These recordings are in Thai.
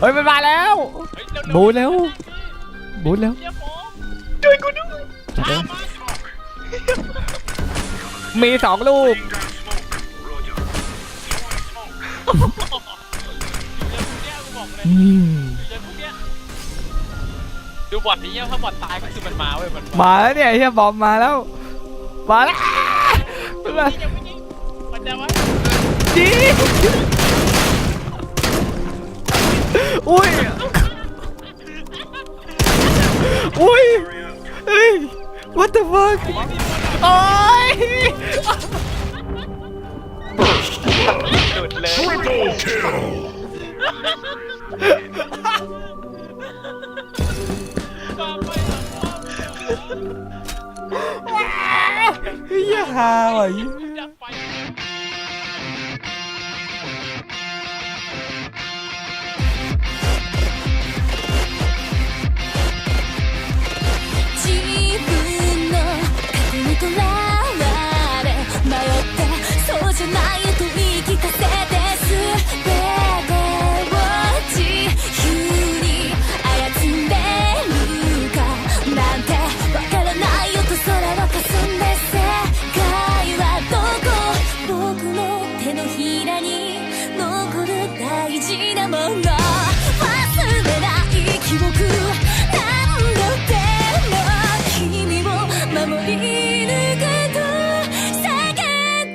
เฮ้ยมันมาแล้วเฮ้ยเร็วๆบูทเร็วบูทเร็วเดี๋ยวผมช่วยกูด้วยจัดเลยมามามีสองลูกเดี๋ยวพวกเนี้ยกูบอกเลยอืมเดี๋ยวพวกเนี้ยดูบอดนี้ถ้าบอดตายก็คือมันมาเว้ยมันมาแล้วเนี่ยไอ้เฮียบอมมาแล้ว มาแล้วมายิงยังไม่ยิงมันจะไว้จี อุ้ยอุ้ยเฮ้ย what the fuck โอ้ยหลุดเลย Triple kill! มาไปหลังป้อมเฮียฮาว่ะ 事なもの忘れない記憶何度でも君を守り抜くと叫ん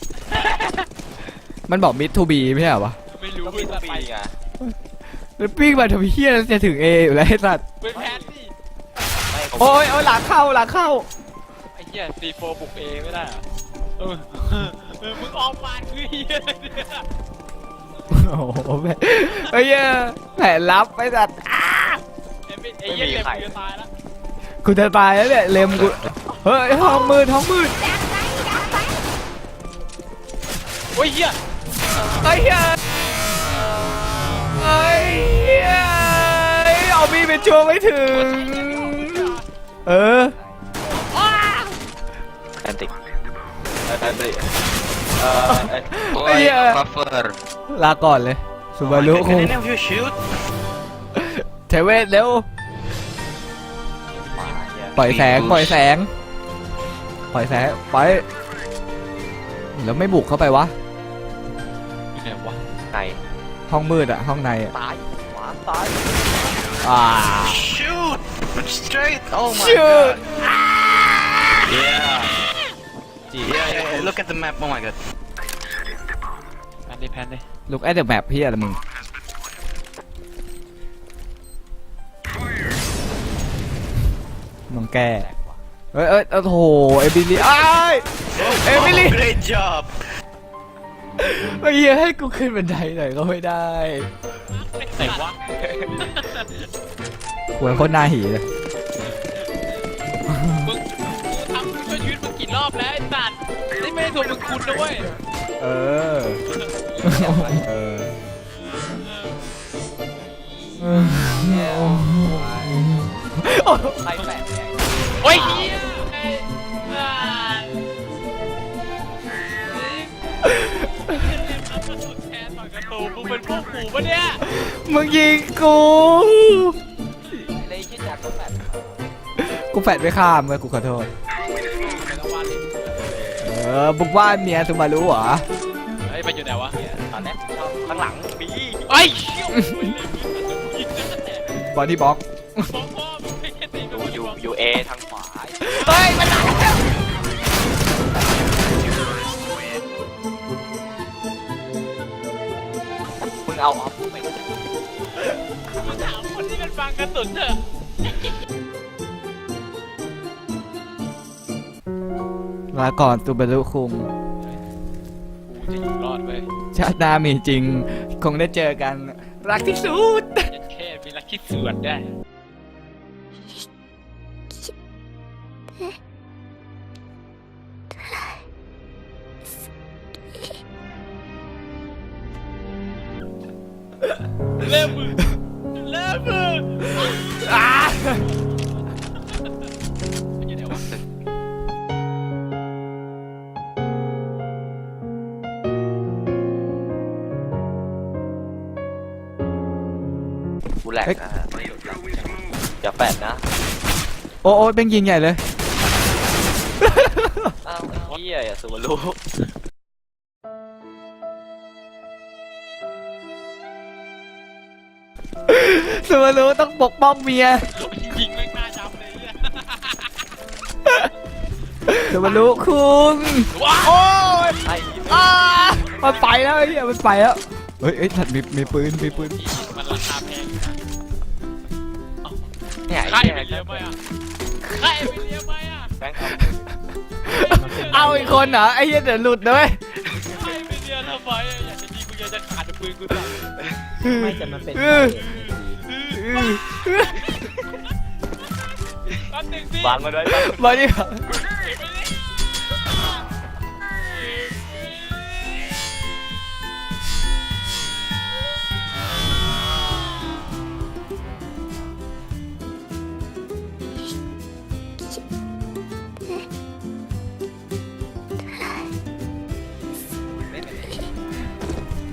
มันบอกมิดทูบีไม่ใช่เหรอวะไม่รู้ก็เป็มีนตัวอะไรปีไงแล้วปิ้งมาทำเฮียจะถึงเออยู่แล้วไอ้สัตว์เป็นแพนดิไม่เขาโอ้ยโอ้ยหลังเข้าหลังเข้าไอ้เหี้ยซีโฟบุกเอไม่ได้เหรอเออเออมึงออกมาคือเหี้ยอะไรเนี่ยโอ้โหแม่ไอ้เหี้ยแผนลับไอ้สัตว์อ้าไอ้ไม่ไอ้เหี้ยเล็มกูจะตายแล้วกูจะตายแล้วเนี่ยเลมกูเฮ้ยท้องมืดท้องมืดโอ้ยเหี้ย ไอ้เหี้ยไอ้เหี้ยเอามีดไปชัวร์ไม่ถึง เออแอนติกแอนติกเอ่อไอ้เหี้ยคัฟเฟอร์ลาก่อนเลยสุบารุคง Can you shoot เทเวศเร็วปล่อยแสงปล่อยแสงปล่อยแสงไปแล้วไม่บุกเข้าไปวะอยู่ไหน วะไหนห้องมืดอะห้องในอะตายขวาซ้ายอ่า shoot straight oh my Shoot. god yeah yeah yeah look at the map oh my god แพนดิแพนดิลูกแอดเดอร์แมปพี่อะไรมึงน้องแก เอ้ยเอ้ยโอ้โห เอมิลี่อ้าย เอมิลี่ great job เมื่อกี้ให้กูขึ้นบันไดหน่อยก็ไม่ได้ไหนวะเหมือนคนหน้าหีเลยมึงกูทำช่วยชีวิตมึงกี่รอบแล้วไอ้สัตว์นี่ไม่ได้ตัวมึงคุณนะเว้ยเออ เออใครแปดเนี่ยโอ้ยเฮีย มึงเป็นพวกหมูปะเนี่ยมึงยิงกู เลยคิดอยากต้องแบบกูแฟดไม่ข้ามเลยกูขอโทษ แต่ละวันเออบุกบ้านเมียทูมารู้เหรอ เฮ้ยมันอยู่ไหนวะตอนแรกชอบข้างหลังมีไอ้เชี่ยวยิงจะแตกบอดี้บ็อกบอกพ่อมึงไม่ใช่ตีอยู่อยู่อยู่เอทางขวา เฮ้ยมันมาแล้ว เอาออฟไปไหนมึงถามคนที่มันฟังกระสุนเถอะลาก่อนตูบารุคุงกูจะอยู่รอดเว้ยชาติหน้ามีจริง คงได้เจอกัน รักที่สุดยันแค่มีลักคิดสวนได้ เริ่มมือเริ่มมืออยู่ไหนวะกูแหลกนะฮะอย่าแปดนะโอ้โอ้เป็นยิงใหญ่เลย อ้าวไอ้เฮียอย่าสูรู้ ตูบารุต้องปกป้องเมียยิงไม่กล้าจำเลยเนี่ยตูบารุคุงว้าโอ้ยไอ้อ้ามันไปแล้วไอ้เหี้ยมันไปแล้วเฮ้ยเอ้ยถัดมีมีปืนมีปืนมันราคาแพงอยู่นะเนี่ยใครไอ้ไปเฮียเลี้ยงไปอะใครไปเลี้ยงไปอะแม่งเอาอีกคนเหรอไอ้เหี้ยเดี๋ยวหลุดด้วยใครไปเลี้ยงทำไมอะอยากจะยิงกูอยากจะขาดปืนกูสั่งไม่แต่มันเป็นเออเออ แป๊บหนึงสิวางมันไว้มาดิ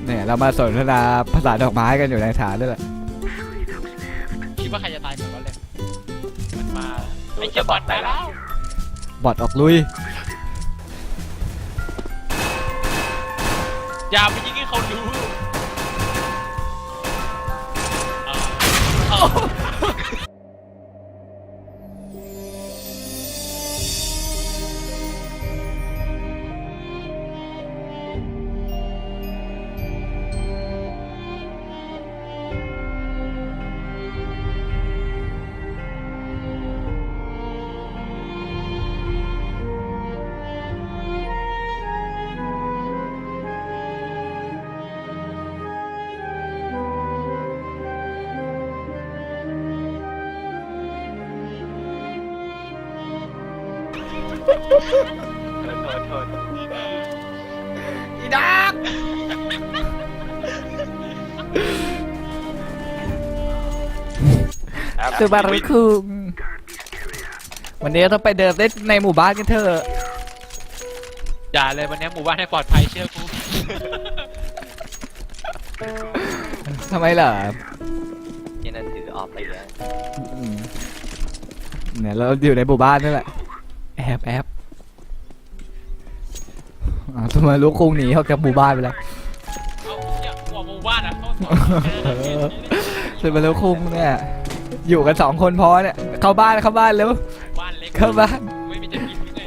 เนี่ยเรามาสนทนาภาษาดอกไม้กันอยู่ในฐานด้วยแหละ คิดว่าใครจะตายก่อนวะเลย มันมาไอ้เจ้าบอลไปแล้วบอดออกลุย อย่าไปยิงให้เขารู้ อีดักสุบารุคุงวันนี้เราต้องไปเดินเล่นในหมู่บ้านกันเถอะอย่าเลยวันนี้หมู่บ้านให้ปลอดภัยเชื่อกูทำไมล่ะนี่นั่นถือออฟไปเลยอืมเนี่ยเราอยู่ในหมู่บ้านนี่แหละ แอบแอบอ่าสุบารุคุงหนีออกจากหมู่บ้านไปแล้วเอาเนี่ยหัวหมู่บ้านอะเขาสอนสุบารุคุงเนี่ยอยู่กันสองคนพอเนี่ยเข้าบ้านเข้าบ้านเร็วบ้านเล็กเข้าบ้านไม่มีจะกินหรือไง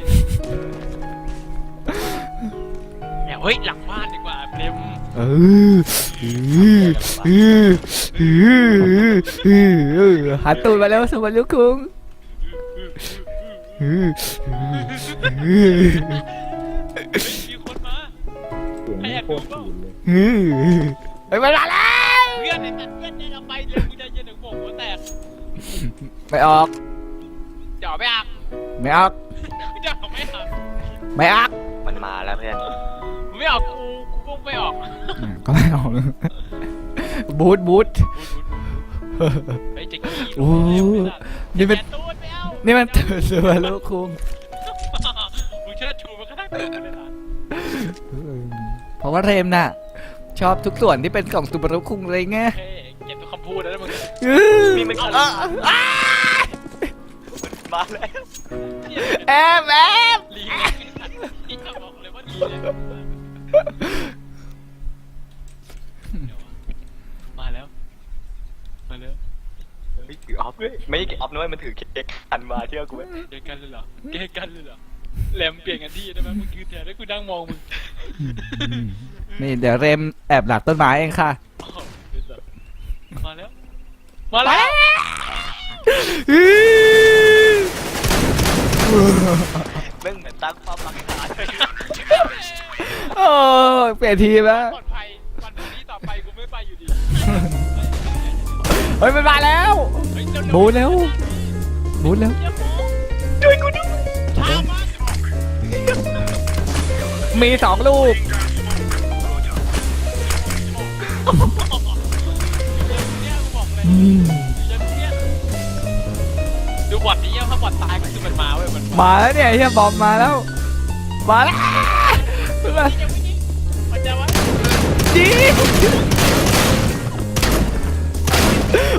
เนี่ยเฮ้ยหลังบ้านดีกว่าเต็มเออเออเออเออเออหันตูดมาแล้วสุบารุคุงเออเออเฮ้ย มีคนมาเสียงไม่โคตรสูนเลยเฮ้ยมาแล้วเพื่อนในตัดเพื่อนในเราไปเลยกูจะย็นถึงบกหัวแตกไม่ออกจ่อไม่อักไม่ออกจ่อไม่อักไม่ออกมันมาแล้วเพื่อนไม่ออกกูกูพุ่งไม่ออกก็ไม่ออกบูทบูทไปจะกี้โอ้นี่เป็นตูดไม่เอา นี่มันตื่นสุบารุคุงมึงเชิดชูมันก็ทั้งตูดเลยล่ะเพราะว่าเรมน่ะ ชอบทุกส่วนที่เป็นของสุบารุคุงเลยไงเฮ้ยเก็บทุกคำพูดแล้วนะมึงมีมันอะอะมาแล้วแอบแอบลีนี่จะบอกเลยว่าลีเลยมาแล้ว มาแล้วไม่ถือออฟด้วยไม่ออฟด้วยมันถือเค้กหัน มาเชื่อกูไหมเกกันเลยเหรอเกกันเลยเหรอแหลมเปลี่ยนกันที่ได้ไหมมึงคือแทนแล้วกูนั่งมองมึงนี่เดี๋ยวเรมแอบหลักต้นไม้เองค่ะโอ้โหมาแล้วอื้อแม่งเหมือนตั้งความรักษาเลยโอ้เปลี่ยนทีมแล้ว ปลอดภัยวันพรุ่งนี้ต่อไปกูไม่ไปอยู่ดี เฮ้ยมันมาแล้ว บูทเร็ว บูทเร็วช่วยกูด้วยช้ามากมีสองลูกเนี่ยกูบอกเลยจะเนี่ยดูบอดนี้ถ้าบอดตายก็คือมันมาเว้ยมันมาแล้วเนี่ยเฮียบอมมาแล้วมาแล้วยังไม่ยิงมันจะวะจี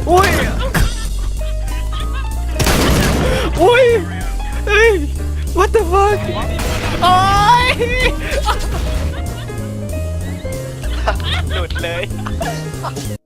อุ้ย what the fuck โอ้ย หลุดเลย